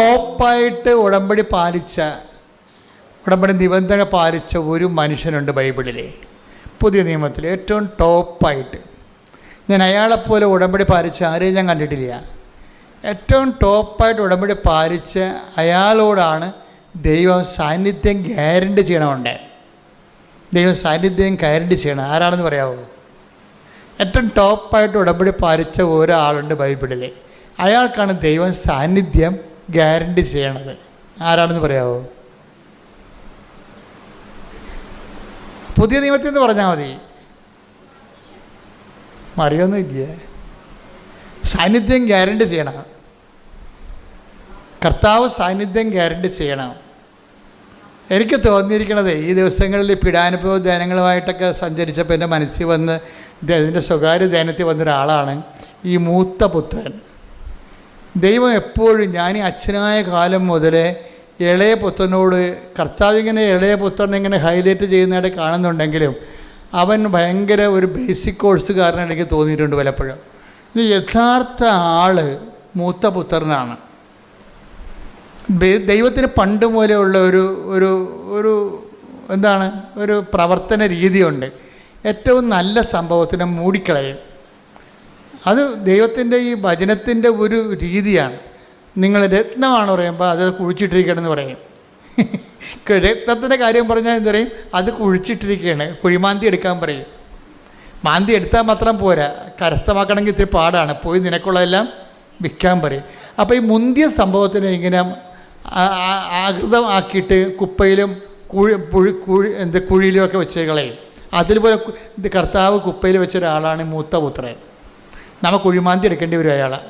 ടോപ്പായിട്ട് ഉടമ്പടി പാലിച്ച ഉടമ്പടി നിബന്ധന പാലിച്ച ഒരു മനുഷ്യനുണ്ട് ബൈബിളിലെ. പുതിയ നിയമത്തിൽ ഏറ്റവും ടോപ്പായിട്ട്. ഞാൻ അയാളെപ്പോലെ ഉടമ്പടി പാലിച്ച ആരെയും ഞാൻ കണ്ടിട്ടില്ല. ഏറ്റവും ടോപ്പായിട്ട് ഉടമ്പടി പാലിച്ച അയാളോടാണ് ദൈവം സാന്നിധ്യം ഗ്യാരണ്ടി ചെയ്യണമുണ്ട്. ദൈവം സാന്നിധ്യം ഗ്യാരണ്ടി ചെയ്യണം. ആരാണെന്ന് പറയാമോ ഏറ്റവും ടോപ്പായിട്ട് ഉടമ്പടി പാലിച്ച ഒരാളുണ്ട് ബൈബിളിൽ അയാൾക്കാണ് ദൈവം സാന്നിധ്യം ഗ്യാരണ്ടി ചെയ്യണത്. ആരാണെന്ന് പറയാമോ പുതിയ നിയമത്തിൽ നിന്ന് പറഞ്ഞാൽ മതി. മറിയൊന്നും ഇല്ല സാന്നിധ്യം ഗ്യാരണ്ടി ചെയ്യണം. കർത്താവ് സാന്നിധ്യം ഗ്യാരണ്ടി ചെയ്യണം. എനിക്ക് തോന്നിയിരിക്കണത് ഈ ദിവസങ്ങളിൽ പീഡാനുഭവ ധ്യാനങ്ങളുമായിട്ടൊക്കെ സഞ്ചരിച്ചപ്പോൾ എന്റെ മനസ്സിൽ വന്ന് ഇത് ഇതിന്റെ സ്വകാര്യ ധ്യാനത്തിൽ വന്നൊരാളാണ് ഈ മൂത്ത പുത്രൻ. ദൈവം എപ്പോഴും ഞാൻ അച്ഛനായ കാലം മുതലേ ഇളയ പുത്രനോട് കർത്താവ് ഇങ്ങനെ ഇളയ പുത്രനെ ഇങ്ങനെ ഹൈലൈറ്റ് ചെയ്യുന്നതായിട്ട് കാണുന്നുണ്ടെങ്കിലും അവൻ ഭയങ്കര ഒരു ബേസിക് കോഴ്സുകാരനെ എനിക്ക് തോന്നിയിട്ടുണ്ട് പലപ്പോഴും ഇത് യഥാർത്ഥ ആൾ മൂത്ത പുത്രനാണ്. ദൈവത്തിന് പണ്ട് മൂലമുള്ള ഒരു ഒരു ഒരു എന്താണ് ഒരു പ്രവർത്തന രീതിയുണ്ട്. ഏറ്റവും നല്ല സംഭവത്തിനെ മൂടിക്കളയും. അത് ദൈവത്തിന്റെ ഈ ഭജനത്തിന്റെ ഒരു രീതിയാണ്. നിങ്ങൾ രത്നമാണ് പറയുമ്പോൾ അത് കുഴിച്ചിട്ടിരിക്കണമെന്ന് പറയും. രത്നത്തിന്റെ കാര്യം പറഞ്ഞാൽ എന്ത് പറയും? അത് കുഴിച്ചിട്ടിരിക്കുകയാണ്. കുഴിമാന്തി എടുക്കാൻ പറയും. മാന്തി എടുത്താൽ മാത്രം പോരാ. കരസ്ഥമാക്കണമെങ്കിൽ ഇത്തിരി പാടാണ്. പോയി നിനക്കുള്ളതെല്ലാം വിൽക്കാൻ പറയും. അപ്പോൾ ഈ മുന്തിയ സംഭവത്തിന് ഇങ്ങനെ ആകൃതം ആക്കിയിട്ട് കുപ്പയിലും കുഴി പുഴി കുഴി എന്ത് കുഴിയിലും ഒക്കെ വെച്ച് കളയും. അതിൽ പോലെ കർത്താവ് കുപ്പയിൽ വെച്ച ഒരാളാണ് മൂത്ത പുത്രൻ. നമ്മ ഒഴിമാന്തി എടുക്കേണ്ടി വരും അയാളെ.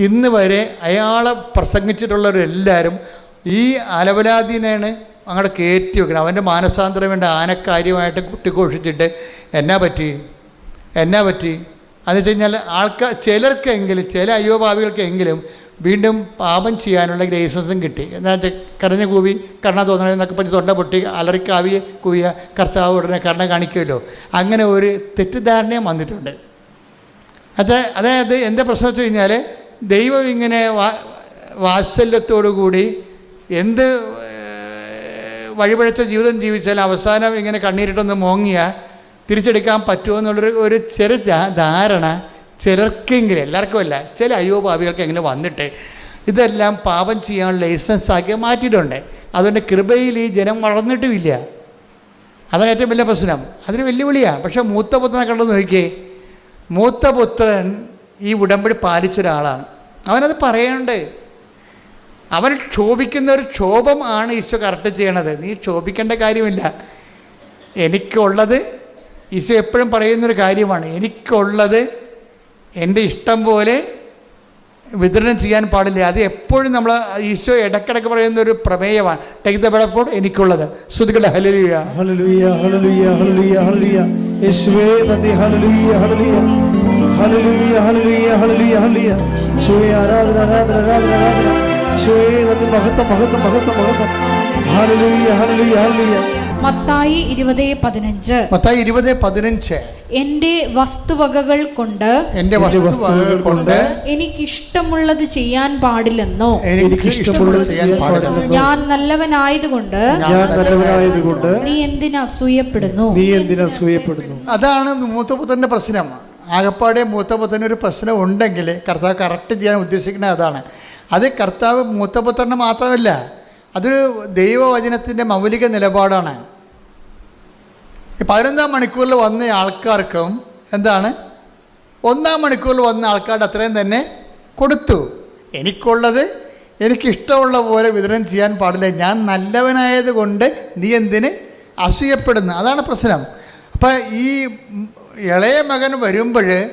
ഇന്ന് വരെ അയാളെ പ്രസംഗിച്ചിട്ടുള്ളവരെല്ലാവരും ഈ അലവലാദീനാണ് അങ്ങോട്ട് കയറ്റി വെക്കണം. അവന്റെ മാനസാന്തരം വേണ്ട ആനക്കാര്യമായിട്ട് കുട്ടിഘോഷിച്ചിട്ട് എന്നാ പറ്റി? എന്നാ പറ്റി? അതെന്ന് വെച്ച് കഴിഞ്ഞാൽ ആൾക്കാർ ചിലർക്കെങ്കിലും ചില അയ്യോഭാവികൾക്കെങ്കിലും വീണ്ടും പാപം ചെയ്യാനുള്ള ഗ്രേസസും കിട്ടി. എന്നാൽ കരഞ്ഞ കൂവി കർണ തോന്നണം എന്നൊക്കെ പറഞ്ഞ് തൊണ്ട പൊട്ടി അലറിക്കാവി കൂവിയ കർത്താവ് ഉടനെ കർണ കാണിക്കുമല്ലോ. അങ്ങനെ ഒരു തെറ്റിദ്ധാരണയും വന്നിട്ടുണ്ട്. അത് അതായത് എന്റെ പ്രശ്നം വെച്ച് കഴിഞ്ഞാൽ ദൈവം ഇങ്ങനെ വാ വാത്സല്യത്തോടു കൂടി എന്ത് വഴിപഴച്ച ജീവിതം ജീവിച്ചാൽ അവസാനം ഇങ്ങനെ കണ്ണീരിട്ടൊന്ന് മോങ്ങിയ തിരിച്ചെടുക്കാൻ പറ്റുമോ എന്നുള്ളൊരു ഒരു ചെറിയ ധാരണ ചിലർക്കെങ്കിലും എല്ലാവർക്കും അല്ല. ചില അയ്യോ ഭാവികൾക്ക് എങ്ങനെ വന്നിട്ട് ഇതെല്ലാം പാപം ചെയ്യാനുള്ള ലൈസൻസ് ആക്കി മാറ്റിയിട്ടുണ്ട്. അതുകൊണ്ട് കൃപയിൽ ഈ ജനം വളർന്നിട്ടുമില്ല. അതാണ് ഏറ്റവും വലിയ പ്രശ്നം. അതൊരു വെല്ലുവിളിയാണ് പക്ഷേ മൂത്ത പുത്രനെ കണ്ടു നോക്കിയേ. മൂത്ത പുത്രൻ ഈ ഉടമ്പടി പാലിച്ച ഒരാളാണ്. അവനത് പറയണ്ടേ അവൻ ക്ഷോഭിക്കുന്ന ഒരു ക്ഷോഭം ആണ് ഈശോ കറക്റ്റ് ചെയ്യണത്. നീ ക്ഷോഭിക്കേണ്ട കാര്യമില്ല. എനിക്കുള്ളത് ഈശോ എപ്പോഴും പറയുന്നൊരു കാര്യമാണ്. എനിക്കുള്ളത് എന്റെ ഇഷ്ടം പോലെ വിതരണം ചെയ്യാൻ പാടില്ല. അത് എപ്പോഴും നമ്മൾ ഈശോ ഇടയ്ക്കിടയ്ക്ക് പറയുന്ന ഒരു പ്രമേയമാണ് ടേക്ക് ദ ബെളപ്പോൾ എനിക്കുള്ളത്. ശ്രുതികളുടെ ഹലലുയാ ഹലലുയാ ഹലലുയാ ഹലലുയാ ഹല്ലേലൂയ യേശുവേ നന്ദി. Hallelujah hallelujah. Hallelujah hallelujah hallelujah hallelujah. യേശുവേ ആരാധന ആരാധന ആരാധന ആരാധന. യേശുവേ നന്ദി. മഹത്വം മഹത്വം മഹത്വം മഹത്വം. ഹല്ലേലൂയ ഹല്ലേലൂയ ഹല്ലേലൂയ. മത്തായി ഇരുപത് പതിനഞ്ച്. മത്തായി ഇരുപത് പതിനഞ്ച്. എന്റെ വസ്തുവകകൾ കൊണ്ട് എന്റെ എന്റെ വസ്തുവകകൾ കൊണ്ട് എനിക്ക് ഇഷ്ടമുള്ളത് ചെയ്യാൻ പാടില്ലെന്നോ? എനിക്ക് ഇഷ്ടമുള്ളത് ചെയ്യാൻ പാടില്ലെന്നോ? ഞാൻ നല്ലവനായതുകൊണ്ട് ഞാൻ നല്ലവനായതുകൊണ്ട് നീ എന്തിന് അസൂയപ്പെടുന്നു? നീ എന്തിനാ അസൂയപ്പെടുന്നു? അതാണ് മൂത്തപുത്രന്റെ പ്രശ്നം. ആകപ്പാടെ മൂത്തപുത്രന് ഒരു പ്രശ്നം ഉണ്ടെങ്കിൽ കർത്താവ് കറക്റ്റ് ചെയ്യാൻ ഉദ്ദേശിക്കുന്നത് അതാണ്. അത് കർത്താവ് മൂത്തപുത്രന് മാത്രമല്ല അതൊരു ദൈവവചനത്തിന്റെ മൗലിക നിലപാടാണ്. പതിനൊന്നാം മണിക്കൂറിൽ വന്ന ആൾക്കാർക്കും എന്താണ്? ഒന്നാം മണിക്കൂറിൽ വന്ന ആൾക്കാരുടെ അത്രയും തന്നെ കൊടുത്തു. എനിക്കുള്ളത് എനിക്കിഷ്ടമുള്ള പോലെ വിതരണം ചെയ്യാൻ പാടില്ല. ഞാൻ നല്ലവനായത് കൊണ്ട് നീ എന്തിന് അസൂയപ്പെടുന്നു? അതാണ് പ്രശ്നം. അപ്പം ഈ ഇളയ മകൻ വരുമ്പോൾ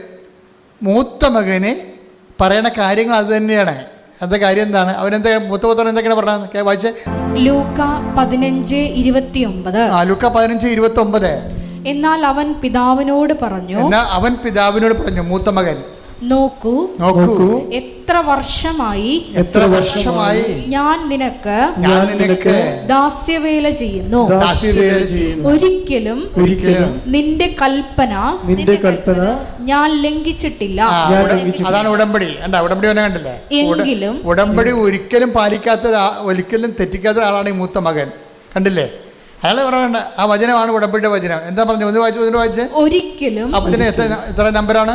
മൂത്ത മകന് പറയണ കാര്യങ്ങൾ അത് തന്നെയാണ്. എന്താ കാര്യം എന്താണ്? അവനെന്താ മൂത്ത പുത്രൻ എന്തൊക്കെയാണ് പറഞ്ഞത്? വായിച്ചേ. ലൂക്ക പതിനഞ്ച് ഇരുപത്തിയൊമ്പത്. ആ ലൂക്ക പതിനഞ്ച് ഇരുപത്തി ഒമ്പത് എന്നാൽ അവൻ പിതാവിനോട് പറഞ്ഞു എന്നാൽ അവൻ പിതാവിനോട് പറഞ്ഞു മൂത്ത മകൻ നോക്കൂ. നോക്കൂ. എത്ര വർഷമായി? എത്ര വർഷമായി? ഞാൻ നിനക്ക് ഞാൻ നിനക്ക് ദാസ്യവേല ചെയ്യുന്നു. ദാസ്യവേല ചെയ്യുന്നു. ഒരിക്കലും ഒരിക്കലും നിന്റെ കൽപ്പന നിന്റെ കൽപ്പന ഞാൻ ലംഘിച്ചിട്ടില്ല. അതാണ് ഉടമ്പടി. എന്താ ഉടമ്പടി ഒന്നും കണ്ടില്ലേ? എങ്കിലും ഉടമ്പടി ഒരിക്കലും പാലിക്കാത്ത ഒരിക്കലും തെറ്റിക്കാത്ത ഒരാളാണ് ഈ മൂത്ത മകൻ. കണ്ടില്ലേ? അയാൾ പറയണ്ട ആ വചനമാണ് ഉടമ്പടിയുടെ വചനം. എന്താ പറഞ്ഞു ഒന്ന് വായിച്ചു ഒന്ന് വായിച്ചേ. ഒരിക്കലും അപ്പൊ ഇതിന് എത്ര എത്ര നമ്പറാണ്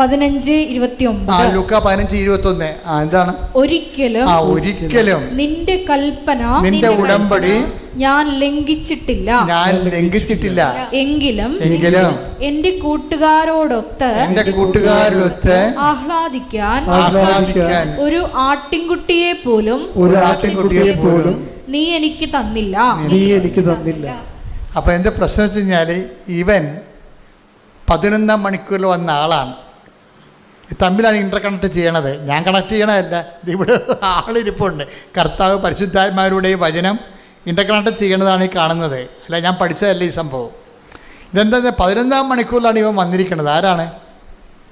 പതിനഞ്ച് ഇരുപത്തി ഒമ്പത് ലുക്ക പതിനഞ്ച് ഇരുപത്തി ഒന്ന് എന്താണ്? ഒരിക്കലും ഒരിക്കലും. നിന്റെ കൽപ്പന നിന്റെ ഉടമ്പടി ഞാൻ ലംഘിച്ചിട്ടില്ല. ഞാൻ ലംഘിച്ചിട്ടില്ല. എങ്കിലും എങ്കിലും എന്റെ കൂട്ടുകാരോടൊത്ത് എന്റെ കൂട്ടുകാരോടൊത്ത് ആഹ്ലാദിക്കാൻ ആഹ്ലാദിക്കാൻ ഒരു ആട്ടിൻകുട്ടിയെ പോലും ഒരു ആട്ടിൻകുട്ടിയെ പോലും നീ എനിക്ക് തന്നില്ല. നീ എനിക്ക് തന്നില്ല. അപ്പൊ എന്റെ പ്രശ്നം വെച്ച് കഴിഞ്ഞാൽ ഇവൻ പതിനൊന്നാം മണിക്കൂറിൽ വന്ന ആളാണ്. തമ്മിലാണ് ഇന്റർ കണക്ട് ചെയ്യണത്. ഞാൻ കണക്ട് ചെയ്യണതല്ല. ഇവിടെ ആളിരിപ്പുണ്ട്. കർത്താവ് പരിശുദ്ധാത്മാരുടെ ഈ വചനം ഇന്റർ കണക്ട് ചെയ്യണതാണ് ഈ കാണുന്നത്. അല്ല ഞാൻ പഠിച്ചതല്ല ഈ സംഭവം. ഇതെന്താ പതിനൊന്നാം മണിക്കൂറിലാണ് ഇവൻ വന്നിരിക്കുന്നത്. ആരാണ്?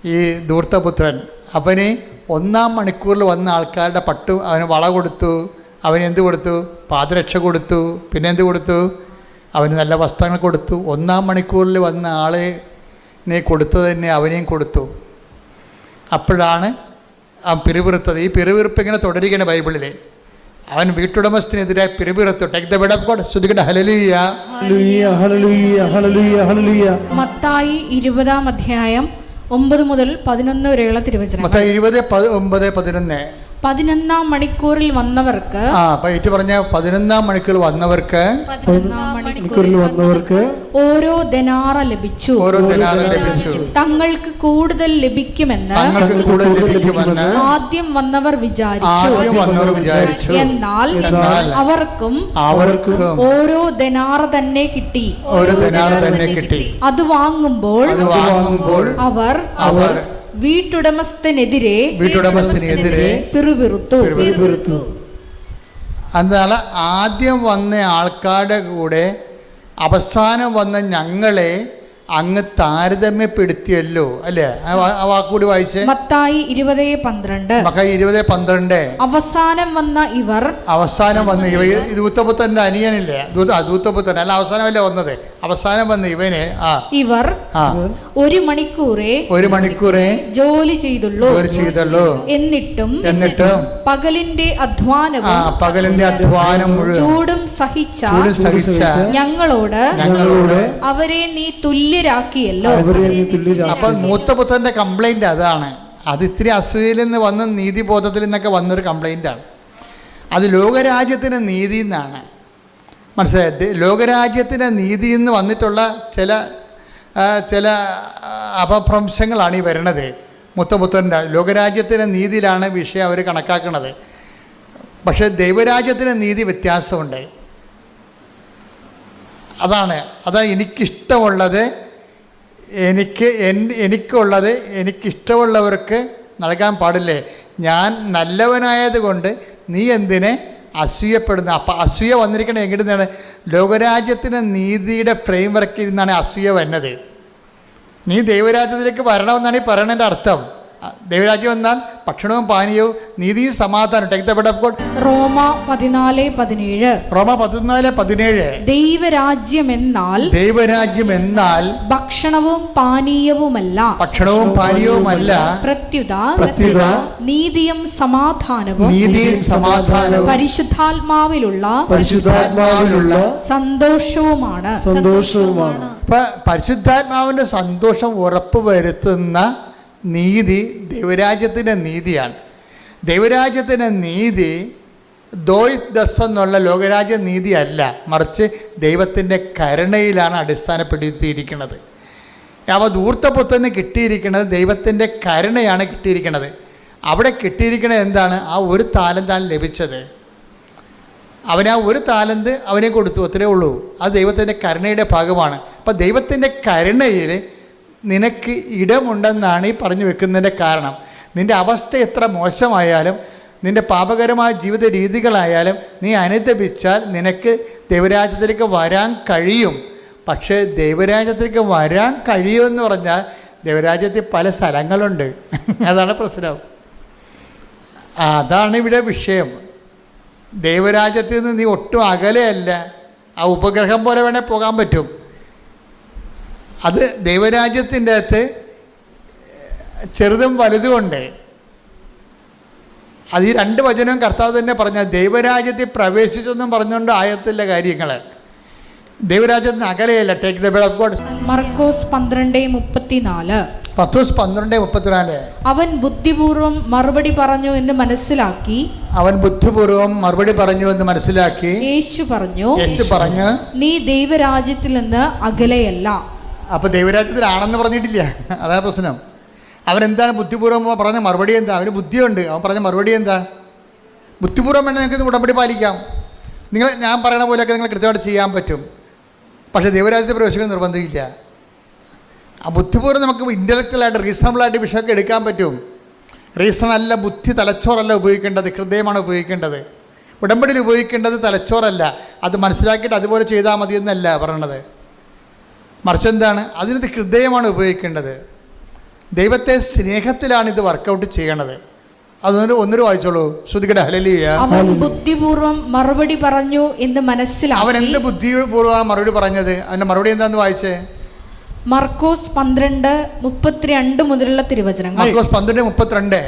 ഈ ധൂർത്തപുത്രൻ. അവന് ഒന്നാം മണിക്കൂറിൽ വന്ന ആൾക്കാരുടെ പട്ടു അവന് വള കൊടുത്തു. അവന് എന്ത് കൊടുത്തു? പാദരക്ഷ കൊടുത്തു. പിന്നെ എന്ത് കൊടുത്തു? അവന് നല്ല വസ്ത്രങ്ങൾ കൊടുത്തു. ഒന്നാം മണിക്കൂറിൽ വന്ന ആളിനെ കൊടുത്തത് തന്നെ അവനെയും കൊടുത്തു. അപ്പോഴാണ് ആ പിറുപിറുത്തത്. ഈ പിറുപിറുപ്പ് ഇങ്ങനെ തുടരുകയാണ് ബൈബിളിൽ അവൻ വീട്ടുടമസ്ഥനെതിരെ പിറുപിറുത്തു. Take the bed of God ശ്രുതികട ഹലലിയ ഹല്ലേലൂയ ഹല്ലേലൂയ ഹല്ലേലൂയ ഹല്ലേലൂയ മത്തായി ഇരുപതാം അധ്യായം ഒമ്പത് മുതൽ പതിനൊന്ന് വരെയുള്ള തിരുവചനം മത്തായി ഇരുപത് ഒമ്പത് ഒമ്പത് പതിനൊന്ന് മണിക്കൂറിൽ വന്നവർക്ക് ആ അപ്പം ഏറ്റു പറഞ്ഞ പതിനൊന്നാം മണിക്കൂർ വന്നവർക്ക് പതിനൊന്നാം മണിക്കൂറിൽ വന്നവർക്ക് ഓരോ ദനാറ ലഭിച്ചു. ഓരോ ധനാറ ലഭിച്ചു. തങ്ങൾക്ക് കൂടുതൽ ലഭിക്കുമെന്ന് തങ്ങൾക്ക് കൂടുതൽ ലഭിക്കുമെന്ന് ആദ്യം വന്നവർ വിചാരിച്ചു. ആദ്യം വന്നവർ വിചാരിച്ചു. എന്നാൽ അവർക്കും അവർക്കും ഓരോ ദനാറ തന്നെ കിട്ടി. ഓരോ ധനാറ തന്നെ കിട്ടി. അത് വാങ്ങുമ്പോൾ അത് വാങ്ങുമ്പോൾ അവർ അവർ വീട്ടുടമസ്ഥനെതിരെ വീട്ടുടമസ്ഥനെതിരെ പിറുപിറുത്തു. എന്നാൽ ആദ്യം വന്ന ആൾക്കാരുടെ കൂടെ അവസാനം വന്ന ഞങ്ങളെ അങ്ങ് താരതമ്യപ്പെടുത്തിയല്ലോ അല്ലേ? ആ വാക്കുകൂടി വായിച്ചേ. മത്തായി ഇരുപത് പന്ത്രണ്ട്. മക്കായി ഇരുപത് പന്ത്രണ്ട്. അവസാനം വന്ന ഇവർ അവസാനം വന്ന ഇവ ദൂത്തപുത്തന്റെ അനിയനില്ലേ? ദൂത ആ, ദൂത്തപുത്തൻ അല്ല അവസാനമല്ലേ വന്നത്? അവസാനം വന്ന് ഇവനെ ആ ഇവർ ആ ഒരു മണിക്കൂറേ ഒരു മണിക്കൂറേ ജോലി ചെയ്തുള്ളൂ. ജോലി ചെയ്തുള്ളൂ. എന്നിട്ടും എന്നിട്ടും പകലിന്റെ ആ അധ്വാനവും പകലിന്റെ അധ്വാനം ചൂടും സഹിച്ച സഹിച്ച ഞങ്ങളോട് ഞങ്ങളോട് അവരെ നീ തുല്യരാക്കിയല്ലോ. അപ്പൊ മൂത്തപുത്രന്റെ കംപ്ലൈന്റ് അതാണ്. അത് ഇത്തിരി അസൂയയിൽ നിന്ന് വന്ന നീതിബോധത്തിൽ നിന്നൊക്കെ വന്നൊരു കംപ്ലൈന്റാണ് അത് ലോകരാജ്യത്തിന് നീതി എന്നാണ്. മനസ്സിലായത് ലോകരാജ്യത്തിന് നീതി എന്ന് വന്നിട്ടുള്ള ചില ചില അപഭ്രംശങ്ങളാണ് ഈ വരണത്. മുത്തപുത്രന്റെ ലോകരാജ്യത്തിന്റെ നീതിയിലാണ് വിഷയം അവർ കണക്കാക്കുന്നത് പക്ഷേ ദൈവരാജ്യത്തിന് നീതി വ്യത്യാസമുണ്ട്. അതാണ് അതാണ് എനിക്കിഷ്ടമുള്ളത് എനിക്ക് എനിക്കുള്ളത് എനിക്കിഷ്ടമുള്ളവർക്ക് നൽകാൻ പാടില്ലേ? ഞാൻ നല്ലവനായത് കൊണ്ട് നീ എന്തിനെ അസൂയപ്പെടുന്നു അപ്പം അസൂയ വന്നിരിക്കണത് എങ്ങനെയാണ്? ലോകരാജ്യത്തിന് നീതിയുടെ ഫ്രെയിം വർക്കിൽ നിന്നാണ് അസൂയ വന്നത് നീ ദൈവരാജ്യത്തിലേക്ക് വരണമെന്നാണ് ഈ പറയണതിന്റെ അർത്ഥം. ദൈവരാജ്യം എന്നാൽ ഭക്ഷണവും പാനീയവും നീതിയും സമാധാനം take the bed of God റോമ പതിനാല് പതിനേഴ്. റോമ പതിനാല് പതിനേഴ്. ദൈവരാജ്യം എന്നാൽ ദൈവരാജ്യം എന്നാൽ ഭക്ഷണവും പാനീയവുമല്ല. ഭക്ഷണവും പാനീയവുമല്ല. പ്രത്യുത പ്രത്യുത നീതിയും സമാധാനവും നീതിയും സമാധാനവും പരിശുദ്ധാത്മാവിലുള്ള പരിശുദ്ധാത്മാവിലുള്ള സന്തോഷവുമാണ്. സന്തോഷവുമാണ്. പരിശുദ്ധാത്മാവിന്റെ സന്തോഷം ഉറപ്പുവരുത്തുന്ന നീതി ദൈവരാജ്യത്തിന്റെ നീതിയാണ്. ദൈവരാജ്യത്തിന്റെ നീതി ദോയ് ദസ് എന്നുള്ള ലോകരാജ്യ നീതിയല്ല. മറിച്ച് ദൈവത്തിന്റെ കരുണയിലാണ് അടിസ്ഥാനപ്പെടുത്തിയിരിക്കുന്നത്. അപ്പോൾ ധൂർത്തപുത്രന് കിട്ടിയിരിക്കുന്നത് ദൈവത്തിന്റെ കരുണയാണ് കിട്ടിയിരിക്കുന്നത്. അവിടെ കിട്ടിയിരിക്കുന്നത് എന്താണ്? ആ ഒരു താലന്താണ് ലഭിച്ചത്. അവന് ആ ഒരു താലന്ത് അവനെ കൊടുത്തു. അത്രേ ഉള്ളൂ. അത് ദൈവത്തിന്റെ കരുണയുടെ ഭാഗമാണ്. അപ്പം ദൈവത്തിന്റെ കരുണയിൽ നിനക്ക് ഇടമുണ്ടെന്നാണ് ഈ പറഞ്ഞു വെക്കുന്നതിന്റെ കാരണം. നിന്റെ അവസ്ഥ എത്ര മോശമായാലും നിന്റെ പാപകരമായ ജീവിത രീതികളായാലും നീ അനുദപിച്ചാൽ നിനക്ക് ദൈവരാജ്യത്തിലേക്ക് വരാൻ കഴിയും. പക്ഷേ ദൈവരാജ്യത്തിലേക്ക് വരാൻ കഴിയുമെന്ന് പറഞ്ഞാൽ ദൈവരാജ്യത്തിൽ പല സ്ഥലങ്ങളുണ്ട്. അതാണ് പ്രശ്നം. അതാണ് ഇവിടെ വിഷയം. ദൈവരാജ്യത്തിൽ നിന്ന് നീ ഒട്ടും അകലെയല്ല. ആ ഉപഗ്രഹം പോലെ വേണേൽ പോകാൻ പറ്റും. അത് ദൈവരാജ്യത്തിന്റെ അകത്ത് ചെറുതും വലുതും ഉണ്ട്. അത് ഈ രണ്ട് വചനവും കർത്താവ് തന്നെ പറഞ്ഞ ദൈവരാജ്യത്തിൽ പ്രവേശിച്ചെന്നും പറഞ്ഞുകൊണ്ട് ആയത്തില്ല കാര്യങ്ങൾ ദൈവരാജ്യത്തിന് അകലെയല്ല. Take the of God Markose പന്ത്രണ്ട് മുപ്പത്തിനാല്. പത്തോസ് പന്ത്രണ്ട് മുപ്പത്തിനാല്. അവൻ ബുദ്ധിപൂർവം മറുപടി പറഞ്ഞു എന്ന് മനസ്സിലാക്കി. അവൻ ബുദ്ധിപൂർവം മറുപടി പറഞ്ഞു എന്ന് മനസ്സിലാക്കി. യേശു പറഞ്ഞു യേശു പറഞ്ഞു നീ ദൈവരാജ്യത്തിൽ നിന്ന് അകലെയല്ല. അപ്പോൾ ദൈവരാജ്യത്തിലാണെന്ന് പറഞ്ഞിട്ടില്ല. അതാണ് പ്രശ്നം. അവൻ എന്താണ് ബുദ്ധിപൂർവം പറഞ്ഞ മറുപടി എന്താ? അവന് ബുദ്ധിയുണ്ട്. അവൻ പറഞ്ഞ മറുപടി എന്താ? ബുദ്ധിപൂർവം വേണമെങ്കിൽ നിങ്ങൾക്ക് ഉടമ്പടി പാലിക്കാം. നിങ്ങൾ ഞാൻ പറയണ പോലെയൊക്കെ നിങ്ങൾ കൃത്യമായിട്ട് ചെയ്യാൻ പറ്റും. പക്ഷേ ദൈവരാജ്യത്തെ പ്രവേശിക്കാൻ നിർബന്ധമില്ല ആ ബുദ്ധിപൂർവം നമുക്ക് ഇന്റലക്ച്വലായിട്ട് റീസണബിളായിട്ട് വിഷയമൊക്കെ എടുക്കാൻ പറ്റും. റീസൺ അല്ല ബുദ്ധി തലച്ചോറല്ല ഉപയോഗിക്കേണ്ടത്. ഹൃദയമാണ് ഉപയോഗിക്കേണ്ടത്. ഉടമ്പടിയിൽ ഉപയോഗിക്കേണ്ടത് തലച്ചോറല്ല. അത് മനസ്സിലാക്കിയിട്ട് അതുപോലെ ചെയ്താൽ മതി എന്നല്ല പറയണത് മറിച്ച് എന്താണ് അതിനത് ഹൃദയമാണ് ഉപയോഗിക്കേണ്ടത്. ദൈവത്തെ സ്നേഹത്തിലാണ് ഇത് വർക്കൗട്ട് ചെയ്യണത്. അതൊന്നൊരു ഒന്നൊരു വായിച്ചോളൂ. ശ്രുതികട ഹലലിയ അവൻ ബുദ്ധിപൂർവം മറുപടി പറഞ്ഞു എന്ന് അവൻ എന്ത് ബുദ്ധിപൂർവമാണ് മറുപടി പറഞ്ഞത്? അതിന്റെ മറുപടി എന്താന്ന് വായിച്ചേ? മർക്കോസ് പന്ത്രണ്ട് മുപ്പത്തിരണ്ട് മുതലുള്ള തിരുവചനങ്ങൾ. മാർക്കോസ് പന്ത്രണ്ട് മുപ്പത്തിരണ്ട്.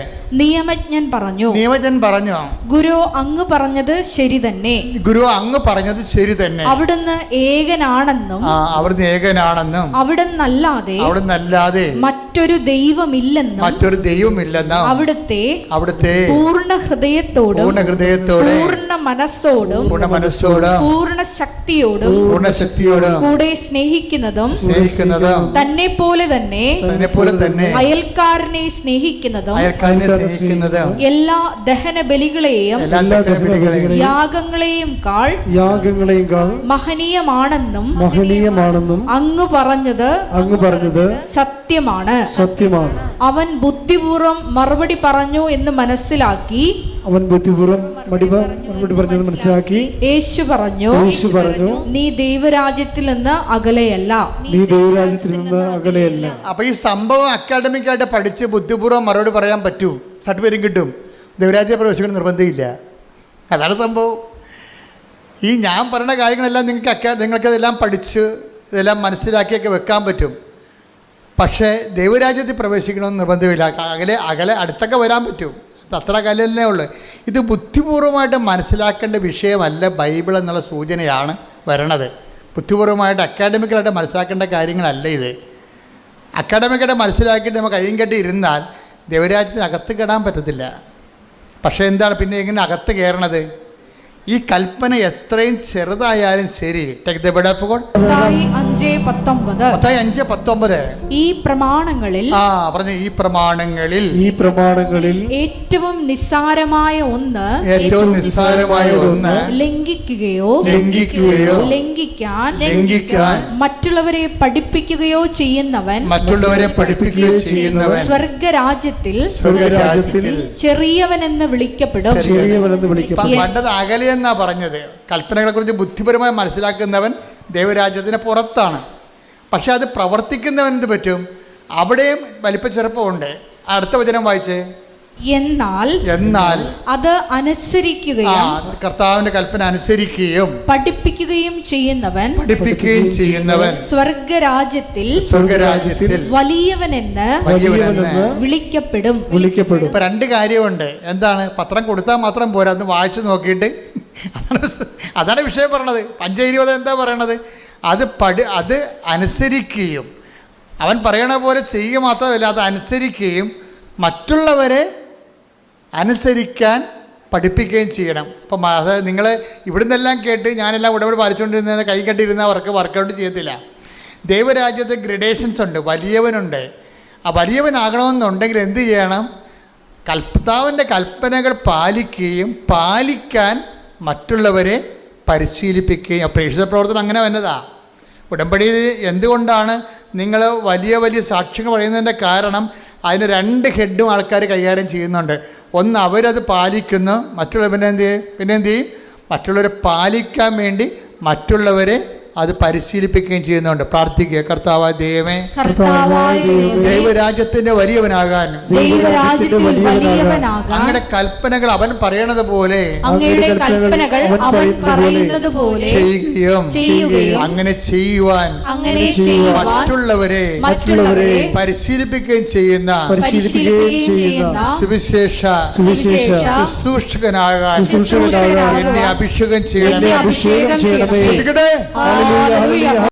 നിയമജ്ഞൻ പറഞ്ഞു നിയമജ്ഞൻ പറഞ്ഞു ഗുരു അങ്ങ് പറഞ്ഞത് ശരി തന്നെ. ഗുരു അങ്ങ് പറഞ്ഞത് ശരി തന്നെ. അവിടുന്ന് ഏകനാണെന്നും അവിടുന്ന് ഏകനാണെന്നും അവിടുന്ന് അല്ലാതെ അവിടുന്ന് അല്ലാതെ മറ്റൊരു ദൈവമില്ലെന്നും മറ്റൊരു ദൈവമില്ലെന്നും അവിടുത്തെ അവിടുത്തെ പൂർണ ഹൃദയത്തോടും പൂർണ ഹൃദയത്തോടും പൂർണ മനസ്സോടും പൂർണ മനസ്സോടും പൂർണ ശക്തിയോടും പൂർണ ശക്തിയോടും കൂടെ സ്നേഹിക്കുന്നതും സ്നേഹിക്കുന്നത് തന്നെ പോലെ തന്നെ തന്നെ പോലെ തന്നെ അയൽക്കാരനെ സ്നേഹിക്കുന്നതും അയൽക്കാരനെ സ്നേഹിക്കുന്നത് എല്ലാ ദഹന ബലികളെയും എല്ലാ ദഹനബലികളെയും യാഗങ്ങളെയും കാൾ യാഗങ്ങളെയും കാൾ മഹനീയമാണെന്നും മഹനീയമാണെന്നും അങ്ങ് പറഞ്ഞത് അങ്ങ് പറഞ്ഞത് സത്യമാണ്. സത്യമാണ്. അവൻ ബുദ്ധിപൂർവം മറുപടി പറഞ്ഞു എന്ന് മനസ്സിലാക്കി അവൻ ബുദ്ധിപൂർവം മടിപ മറുപടി പറഞ്ഞത് മനസ്സിലാക്കി. യേശു പറഞ്ഞു യേശു പറഞ്ഞു നീ ദൈവരാജ്യത്തിൽ നിന്ന് അകലെയല്ല. നീ ദൈവരാജ്യത്തിൽ നിന്ന് അകലെയല്ല. അപ്പോൾ ഈ സംഭവം അക്കാഡമിക്കായിട്ട് പഠിച്ച് ബുദ്ധിപൂർവം മറുപടി പറയാൻ പറ്റൂ. സർട്ടിഫിക്കറ്റ് കിട്ടും. ദൈവരാജ്യ പ്രവേശിക്കണം നിർബന്ധമില്ല. അതാണ് സംഭവം. ഈ ഞാൻ പറയുന്ന കാര്യങ്ങളെല്ലാം നിങ്ങൾക്ക് അക്കാ നിങ്ങൾക്കതെല്ലാം പഠിച്ച് ഇതെല്ലാം മനസ്സിലാക്കിയൊക്കെ വെക്കാൻ പറ്റും. പക്ഷേ ദൈവരാജ്യത്തിൽ പ്രവേശിക്കണമെന്ന് നിർബന്ധമില്ല. അകലെ അകലെ അടുത്തൊക്കെ വരാൻ പറ്റും. അത്ര കല്ലല്ലേ ഉള്ളൂ. ഇത് ബുദ്ധിപൂർവമായിട്ട് മനസ്സിലാക്കേണ്ട വിഷയമല്ല ബൈബിൾ എന്നുള്ള സൂചനയാണ് വരണത്. ബുദ്ധിപൂർവമായിട്ട് അക്കാഡമിക്കലായിട്ട് മനസ്സിലാക്കേണ്ട കാര്യങ്ങളല്ല ഇത്. അക്കാഡമിക്കായിട്ട് മനസ്സിലാക്കിയിട്ട് നമുക്ക് കയ്യും കെട്ടി ഇരുന്നാൽ ദൈവരാജ്യത്തിന് അകത്ത് കെടാൻ പറ്റത്തില്ല. പക്ഷേ എന്താണ് പിന്നെ എങ്ങനെ അകത്ത് കയറണത്? ഈ കൽപ്പന എത്രയും ചെറുതായാലും ശരി. അഞ്ച് പത്തൊമ്പത്. ഈ പ്രമാണങ്ങളിൽ ആ പറഞ്ഞു ഈ പ്രമാണങ്ങളിൽ ഈ പ്രമാണങ്ങളിൽ ഏറ്റവും നിസ്സാരമായ ഒന്ന് ഏറ്റവും നിസ്സാരമായ ഒന്ന് ലംഘിക്കുകയോ ലംഘിക്കുകയോ ലംഘിക്കാൻ ലംഘിക്കാൻ മറ്റുള്ളവരെ പഠിപ്പിക്കുകയോ ചെയ്യുന്നവൻ മറ്റുള്ളവരെ പഠിപ്പിക്കുകയോ ചെയ്യുന്നവൻ സ്വർഗരാജ്യത്തിൽ സ്വർഗരാജ്യത്തിൽ ചെറിയവനെന്ന് വിളിക്കപ്പെടും. ചെറിയവനെന്ന് ഇപ്പം വിളിക്കപ്പെടും പണ്ടത് അകലെയെന്നാ പറഞ്ഞത്? കൽപ്പനകളെക്കുറിച്ച് ബുദ്ധിപരമായി മനസ്സിലാക്കുന്നവൻ ദൈവരാജ്യത്തിന് പുറത്താണ്. പക്ഷെ അത് പ്രവർത്തിക്കുന്നവൻ എന്ത് പറ്റും? അവിടെയും വലിപ്പച്ചെറുപ്പമുണ്ട് അടുത്ത വചനം വായിച്ചേ. എന്നാൽ എന്നാൽ അത് ആ അനുസരിക്കുകയും കർത്താവിന്റെ കൽപ്പന അനുസരിക്കുകയും പഠിപ്പിക്കുകയും ചെയ്യുന്നവൻ പഠിപ്പിക്കുകയും ചെയ്യുന്നവൻ സ്വർഗരാജ്യത്തിൽ സ്വർഗരാജ്യത്തിൽ വലിയവനെന്ന് വലിയവനെന്ന് വിളിക്കപ്പെടും. വിളിക്കപ്പെടും. ഇപ്പൊ രണ്ട് കാര്യമുണ്ട്. എന്താണ്? പത്രം കൊടുത്താൽ മാത്രം പോരാ. അത് വായിച്ചു നോക്കിയിട്ട് അതാണ് അതാണ് വിഷയം പറയണത് പഞ്ചയിരുപത് എന്താ പറയണത്? അത് പടി അത് അനുസരിക്കുകയും അവൻ പറയണ പോലെ ചെയ്യുക മാത്രമല്ല അത് അനുസരിക്കുകയും മറ്റുള്ളവരെ അനുസരിക്കാൻ പഠിപ്പിക്കുകയും ചെയ്യണം. അപ്പം അത് നിങ്ങൾ ഇവിടുന്നെല്ലാം കേട്ട് ഞാനെല്ലാം ഉടപടി പാലിച്ചുകൊണ്ടിരുന്ന കൈ കെട്ടിയിരുന്ന അവർക്ക് വർക്കൗട്ട് ചെയ്യത്തില്ല. ദൈവരാജ്യത്ത് ഗ്രഡേഷൻസ് ഉണ്ട് വലിയവനുണ്ട്. ആ വലിയവനാകണമെന്നുണ്ടെങ്കിൽ എന്ത് ചെയ്യണം? കൽപ്പതാവിന്റെ കൽപ്പനകൾ പാലിക്കുകയും പാലിക്കാൻ മറ്റുള്ളവരെ പരിശീലിപ്പിക്കുകയും പ്രേക്ഷിത പ്രവർത്തനം അങ്ങനെ വന്നതാ. ഉടമ്പടിയിൽ എന്തുകൊണ്ടാണ് നിങ്ങൾ വലിയ വലിയ സാക്ഷ്യങ്ങൾ പറയുന്നതിന്റെ കാരണം അതിന് രണ്ട് ഹെഡും ആൾക്കാർ കൈകാര്യം ചെയ്യുന്നുണ്ട്. ഒന്ന് അവരത് പാലിക്കുന്നു മറ്റുള്ളവർ പിന്നെ എന്ത് ചെയ്യും? പിന്നെ എന്ത് ചെയ്യും? മറ്റുള്ളവരെ പാലിക്കാൻ വേണ്ടി മറ്റുള്ളവരെ അത് പരിശീലിപ്പിക്കുകയും ചെയ്യുന്നുണ്ട്. പ്രാർത്ഥിക്കുക. കർത്താവായ ദൈവമേ ദൈവരാജ്യത്തിന്റെ വലിയവനാകാനും അങ്ങയുടെ കൽപ്പനകൾ അവൻ പറയണത് പോലെ അങ്ങയുടെ കൽപ്പനകൾ അവൻ പറയുന്നത് പോലെ ചെയ്യുകയും അങ്ങനെ ചെയ്യുവാൻ മറ്റുള്ളവരെ മറ്റുള്ളവരെ പരിശീലിപ്പിക്കുകയും ചെയ്യുന്ന പരിശീലിപ്പിക്കുകയും ചെയ്യുന്ന സുവിശേഷ ശുശ്രൂഷകനാകാൻ ശുശ്രൂഷകനാകാൻ എന്നെ അഭിഷേകം ചെയ്യണമേ. എന്നെ അഭിഷേകം ചെയ്യണമേ ശ്രദ്ധിക്കട്ടെ ഹല്ലേലൂയ.